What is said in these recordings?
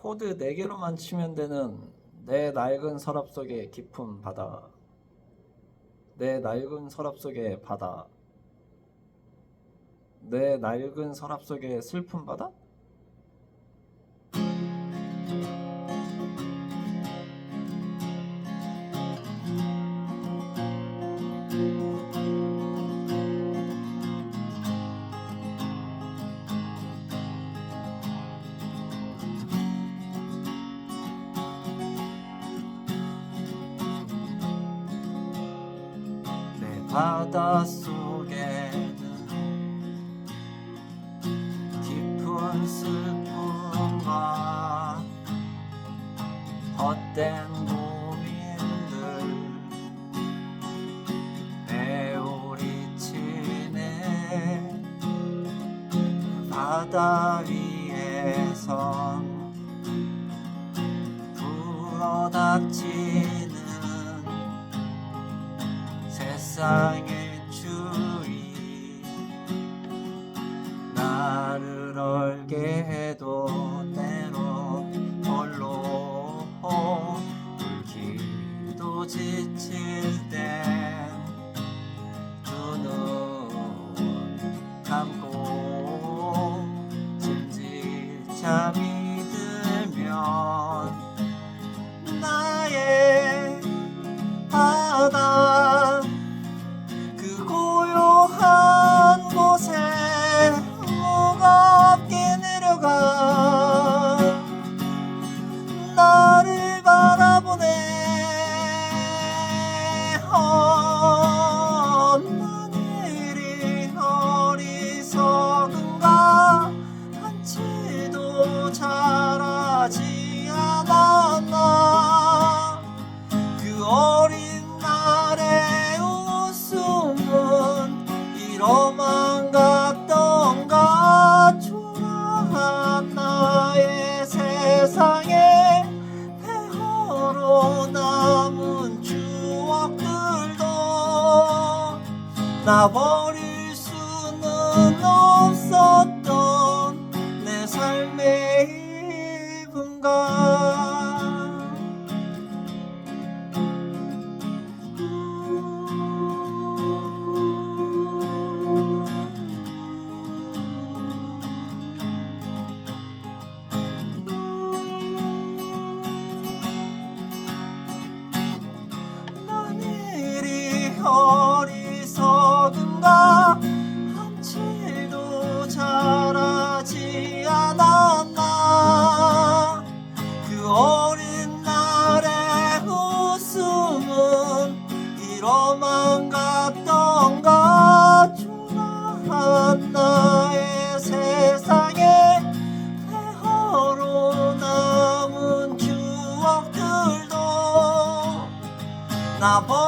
코드 4개로만 치면 되는 내 낡은 서랍 속의 깊은 바다. 내 낡은 서랍 속의 바다. 내 낡은 서랍 속의 슬픈 바다? 바다 속에는 깊은 슬픔과 헛된 고민들 배우리치네 바다 위에선 불어닥치는 세상의 추위 나를 얼게 해도 때로 홀로 울기도 지칠 땐두눈 감고 질질 잠이 나 버릴 수는 없었던 내 삶의 일분가 나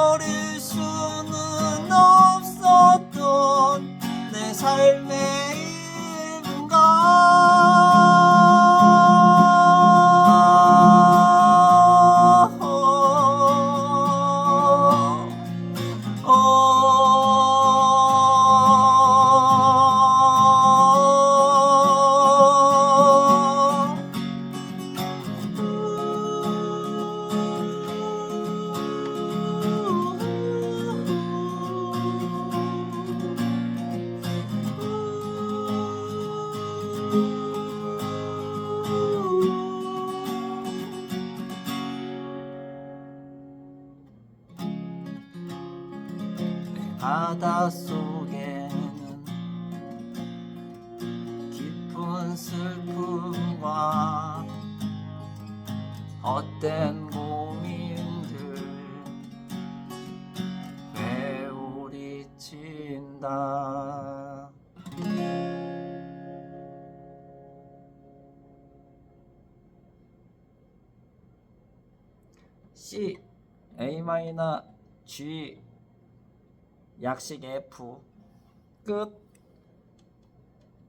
바다 속에는 깊은 슬픔과 헛된 고민들 배우리친다. C A 마이너 G 약식 F 끝